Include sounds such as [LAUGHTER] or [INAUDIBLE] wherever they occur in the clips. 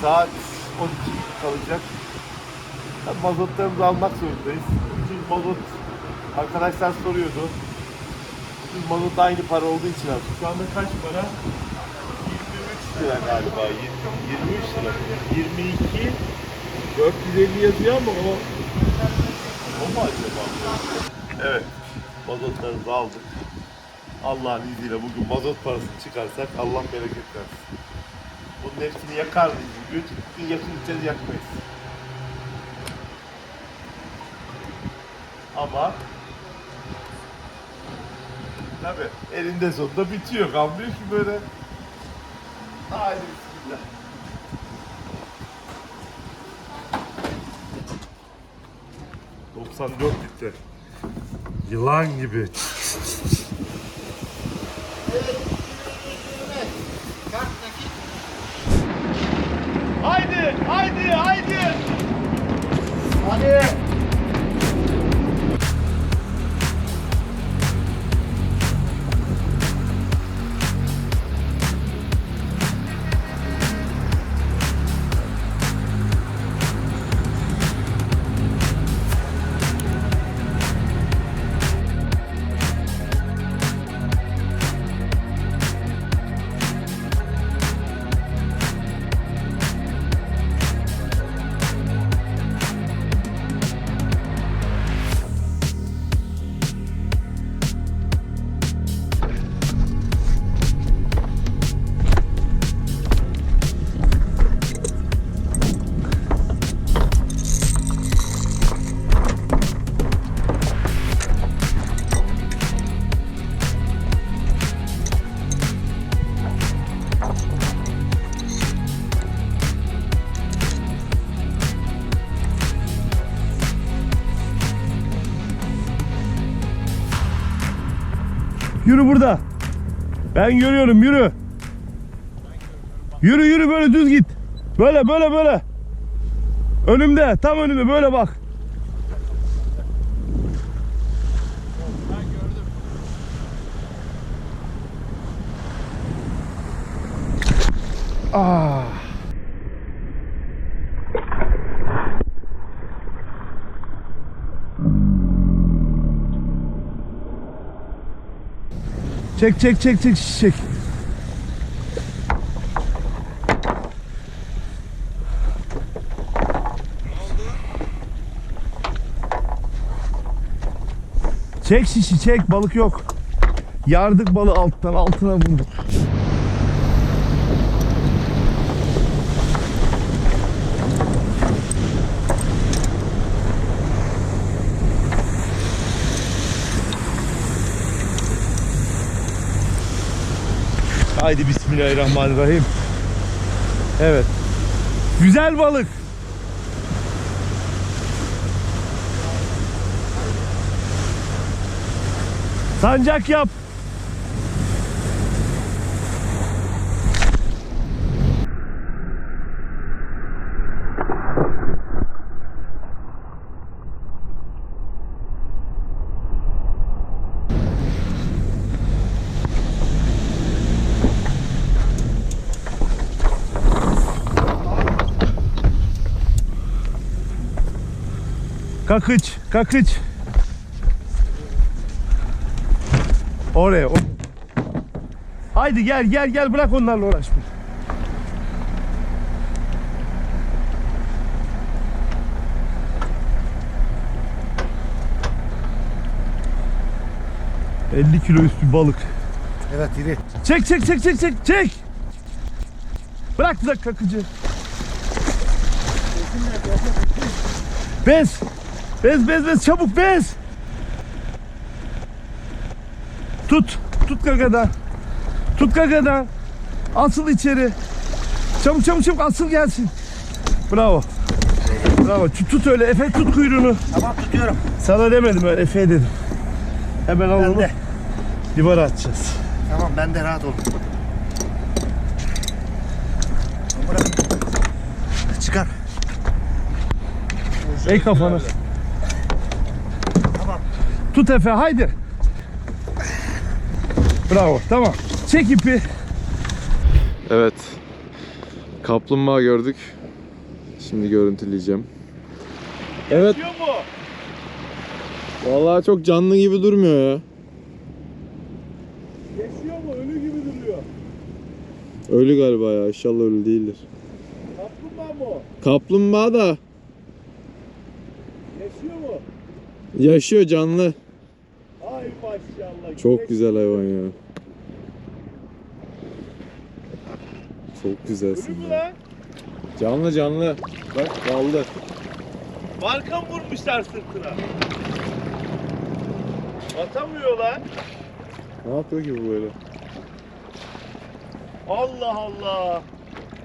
Saat 12 kalacak. Tabii mazotlarımızı almak zorundayız. Çünkü mazot arkadaşlar soruyordu. Biz mazot aynı para olduğu için aldık. Şu anda kaç para? 23 lira galiba. 20, 23 lira. 22 450 yazıyor ama o o mu acaba? Evet. Mazotlarımızı aldık. Allah'ın izniyle bugün mazot parasını çıkarsak Allah bereket versin. Bunun hepsini yakar mıyız? Bugün yakın gideceğiz yakmayız. Ama tabi elinde sonunda bitiyor. Kalmıyor ki böyle. Haydi bismillah. ...94 litre. Yılan gibi. Haydi, haydi, haydi. Hadi. Yürü burada. Ben görüyorum yürü. Yürü yürü böyle düz git. Böyle böyle böyle. Önümde tam önümde böyle bak. Ah. Çek çek çek çek çek. Çek şişi çek balık yok. Yardık balı alttan altına vurduk. Haydi bismillahirrahmanirrahim. Evet. Güzel balık. Sancak yap. Kakıç, kakıç. Oraya. o- Haydi gel gel gel bırak onlarla uğraşma. ...50 kilo üstü balık. Evet iri. Çek çek çek çek çek çek. Bırak da kakıcı. Bez. Bez bez bez çabuk bez. Tut. Tut gagadan. Tut gagadan. Asıl içeri. Çabuk çabuk çabuk asıl gelsin. Bravo. Bravo. Tut, tut öyle. Efe tut kuyruğunu. Tamam tutuyorum. Sana demedim öyle Efe dedim. Hemen al onu. de. Divara atacağız. Tamam ben de rahat ol. Bırak. Çıkar. Ey kafanı. Tamam. Tut Efe haydi. Bravo tamam. Çek ipi. Evet. Kaplumbağa gördük. Şimdi görüntüleyeceğim. Evet. Yaşıyor mu? Vallahi çok canlı gibi durmuyor ya. Yaşıyor mu? Ölü gibi duruyor. Ölü galiba ya. İnşallah ölü değildir. Kaplumbağa mı o? Kaplumbağa da Yaşıyor mu? yaşıyor canlı. Ay maşallah. Çok güzel hayvan ya. Çok güzelsin ya. Canlı canlı. Bak kaldı. Marka mı vurmuşlar sırtına? Atamıyor lan. Ne yapıyor ki bu böyle? Allah Allah.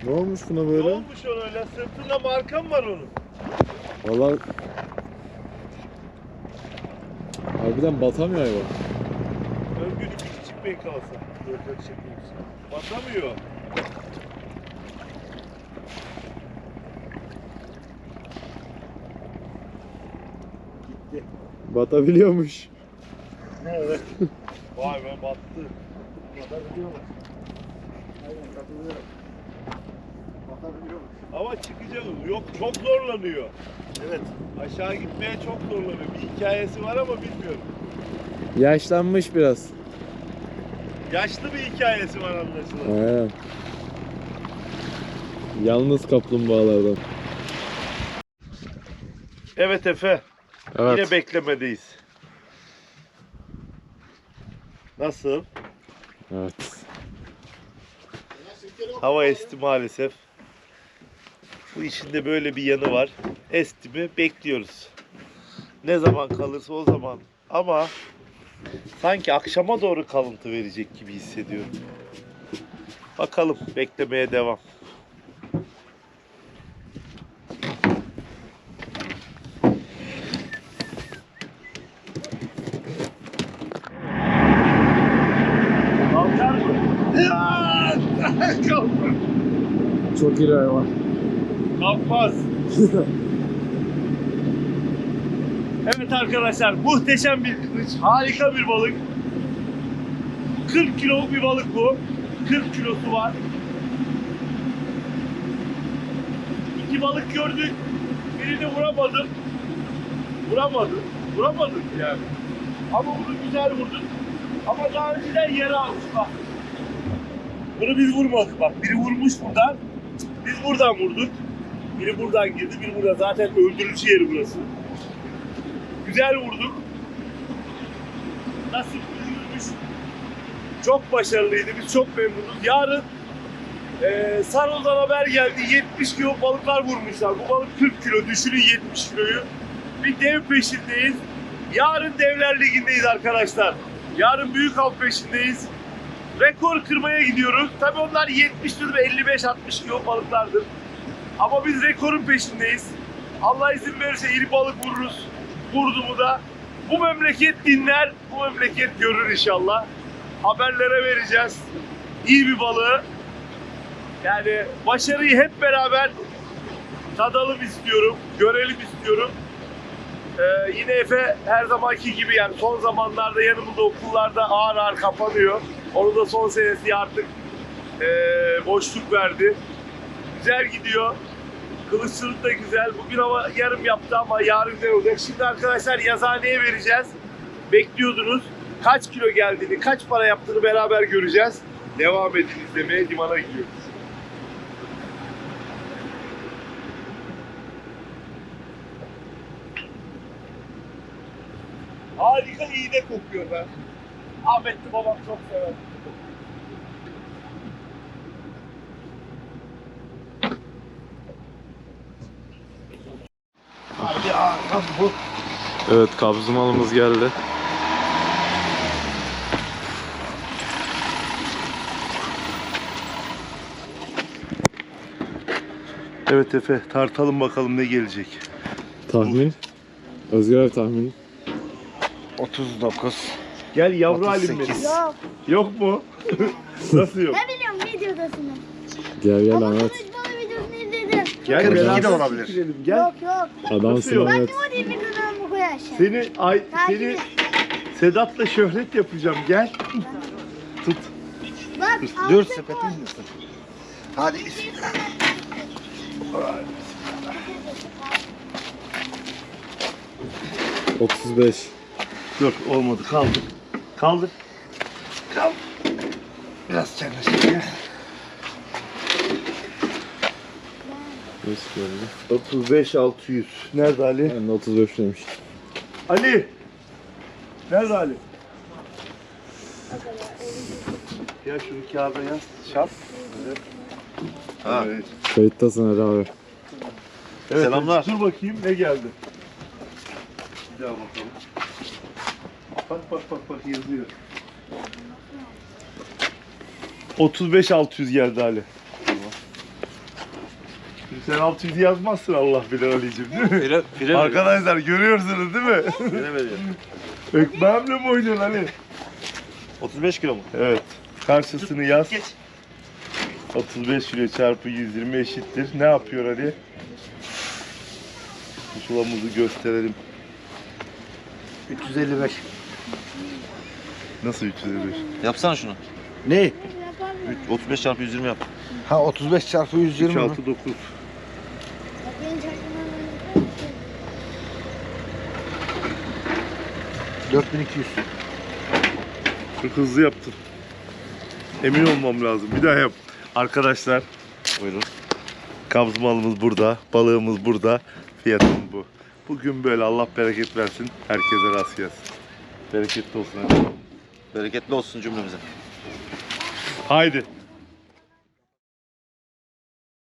Ne olmuş buna Ne böyle? olmuş ona öyle? Sırtında marka mı var onun? Vallahi Harbiden batamıyor hayvan. Örgülü bir küçük bey kalsa. Dört çekeyim. Batamıyor. Gitti. Batabiliyormuş. Evet. [LAUGHS] Vay be battı. Batabiliyorlar. Aynen katılıyorum. Batabiliyorlar. Ama çıkacak. Yok çok zorlanıyor. Evet. Aşağı gitmeye çok zorlanıyor. Bir hikayesi var ama bilmiyorum. Yaşlanmış biraz. Yaşlı bir hikayesi var anlaşılan. Aynen. Yalnız kaplumbağalardan. Evet Efe. Evet. Yine beklemedeyiz. Nasıl? Evet. Hava esti maalesef. Bu işin de böyle bir yanı var. Esti mi bekliyoruz. Ne zaman kalırsa o zaman. Ama sanki akşama doğru kalıntı verecek gibi hissediyorum. Bakalım beklemeye devam. Kalkar. Çok iri hayvan. Kalkmaz. [LAUGHS] evet arkadaşlar muhteşem bir kılıç. Harika bir balık. 40 kiloluk bir balık bu. 40 kilosu var. İki balık gördük. Birini vuramadım. Vuramadım. Vuramadık yani. Ama bunu güzel vurduk. Ama daha önceden yere almış bak. Bunu biz vurmadık bak. Biri vurmuş buradan. Biz buradan vurduk. Biri buradan girdi, biri burada. Zaten öldürücü yeri burası. Güzel vurduk. Nasip yürümüş. Çok başarılıydı. Biz çok memnunuz. Yarın eee Sarıl'dan haber geldi. 70 kilo balıklar vurmuşlar. Bu balık 40 kilo. Düşünün 70 kiloyu. Bir dev peşindeyiz. Yarın Devler Ligi'ndeyiz arkadaşlar. Yarın büyük av peşindeyiz. Rekor kırmaya gidiyoruz. Tabii onlar 70'tir ve 55-60 kilo balıklardır. Ama biz rekorun peşindeyiz. Allah izin verirse iri balık vururuz. Vurdu mu da bu memleket dinler, bu memleket görür inşallah. Haberlere vereceğiz. İyi bir balığı. Yani başarıyı hep beraber tadalım istiyorum, görelim istiyorum. Ee, yine Efe her zamanki gibi yani son zamanlarda yanımızda okullarda ağır ağır kapanıyor. Onun da son senesi artık ee, boşluk verdi. Güzel gidiyor. Kılıççılık da güzel. Bugün ama yarım yaptı ama yarın güzel olacak. Şimdi arkadaşlar yazıhaneye vereceğiz. Bekliyordunuz. Kaç kilo geldiğini, kaç para yaptığını beraber göreceğiz. Devam edin izlemeye. Limana gidiyoruz. Harika iğne kokuyor be. Ahmetli babam çok sever. Hadi ağam bu. [LAUGHS] Evet kabzımalımız geldi. Evet Efe tartalım bakalım ne gelecek. Tahmin. Özgür abi tahmin. 39. Gel yavru halim benim. Yok. Yok mu? [LAUGHS] Nasıl yok? Ne biliyorum videodasını. Gel gel Ama Ahmet. Gel 42 de olabilir. gidelim, Gel. Yok yok. Adamsın yok? Ahmet. O değil mi kanalımı koy aşağı. Seni ay Takip seni et. Sedat'la şöhret yapacağım. Gel. Tut. Bak Dur altı sepetin koy. misin? Hadi. Otuz beş. Dur olmadı kaldır. Kaldır. Kaldır. Biraz çaklaşık ya. Geldi. 35 600. Nerede Ali? Ben de 35 demiş. Ali. Nerede Ali? Ya şunu kağıda yaz. Şap. Evet. Ha. Evet. Kayıttasın Ali abi. Evet, Selamlar. Dur bakayım ne geldi. Bir daha bakalım. Bak bak bak bak yazıyor. 35 600 geldi Ali. Sen 600 yazmazsın Allah bilir Ali'cim değil mi? Fire, fire Arkadaşlar görüyorsunuz değil mi? Fire veriyor. Ekmeğimle mi oynuyorsun Ali? 35 kilo mu? Evet. Karşısını yaz. 35 kilo çarpı 120 eşittir. Ne yapıyor Ali? Pusulamızı gösterelim. 355. Nasıl 355? Yapsana şunu. Ne? Üç- 35 çarpı 120 yap. Ha 35 çarpı 120 3 mi? 6 9. Benim çarpımım 4200. Çok hızlı yaptın. Emin olmam lazım. Bir daha yap. Arkadaşlar Buyurun. kabz malımız burada. Balığımız burada. Fiyatım bu. Bugün böyle Allah bereket versin. Herkese rast gelsin. Bereketli olsun. hadi. Bereketli olsun cümlemize. Haydi.